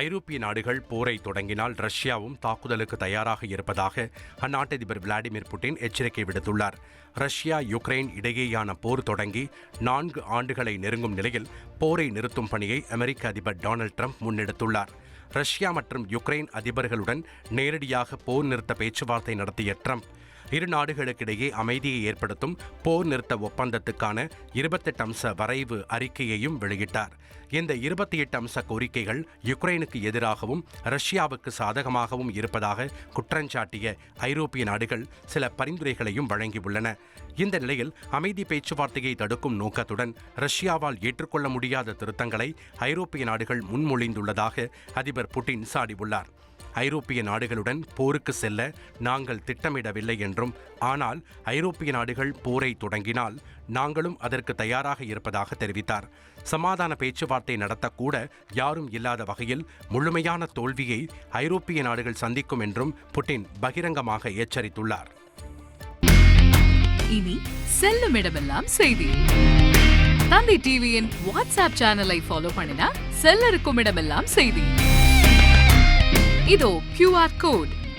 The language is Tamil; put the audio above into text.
ஐரோப்பிய நாடுகள் போரை தொடங்கினால் ரஷ்யாவும் தாக்குதலுக்கு தயாராக இருப்பதாக அந்நாட்டு அதிபர் விளாடிமிர் புட்டின் எச்சரிக்கை விடுத்துள்ளார். ரஷ்யா யுக்ரைன் இடையேயான போர் தொடங்கி நான்கு ஆண்டுகளை நெருங்கும் நிலையில் போரை நிறுத்தும் பணியை அமெரிக்க அதிபர் டொனால்ட் ட்ரம்ப் முன்னெடுத்துள்ளார். ரஷ்யா மற்றும் யுக்ரைன் அதிபர்களுடன் நேரடியாக போர் நிறுத்த பேச்சுவார்த்தை நடத்திய ட்ரம்ப் இரு நாடுகளுக்கிடையே அமைதியை ஏற்படுத்தும் போர் நிறுத்த ஒப்பந்தத்துக்கான இருபத்தெட்டு அம்ச வரைவு அறிக்கையையும் வெளியிட்டார். இந்த இருபத்தி எட்டு அம்ச கோரிக்கைகள் யுக்ரைனுக்கு எதிராகவும் ரஷ்யாவுக்கு சாதகமாகவும் இருப்பதாக குற்றஞ்சாட்டிய ஐரோப்பிய நாடுகள் சில பரிந்துரைகளையும் வழங்கியுள்ளன. இந்த நிலையில் அமைதி பேச்சுவார்த்தையை தடுக்கும் நோக்கத்துடன் ரஷ்யாவால் ஏற்றுக்கொள்ள முடியாத திருத்தங்களை ஐரோப்பிய நாடுகள் முன்மொழிந்துள்ளதாக அதிபர் புட்டின் சாடியுள்ளார். ஐரோப்பிய நாடுகளுடன் போருக்கு செல்ல நாங்கள் திட்டமிடவில்லை என்றும் ஆனால் ஐரோப்பிய நாடுகள் போரை தொடங்கினால் நாங்களும் அதற்கு தயாராக இருப்பதாக தெரிவித்தார். சமாதான பேச்சுவார்த்தை நடத்தக்கூட யாரும் இல்லாத வகையில் முழுமையான தோல்வியை ஐரோப்பிய நாடுகள் சந்திக்கும் என்றும் புட்டின் பகிரங்கமாக எச்சரித்துள்ளார். இனி செல்லும் இடமெல்லாம் செய்தி. தந்தி டிவியின் வாட்ஸ்அப் சேனலை ஃபாலோ பண்ணினா செல்ல இருக்கும் இடமெல்லாம் செய்தி. ಇದು ಕ್ಯೂ ಆರ್ ಕೋಡ್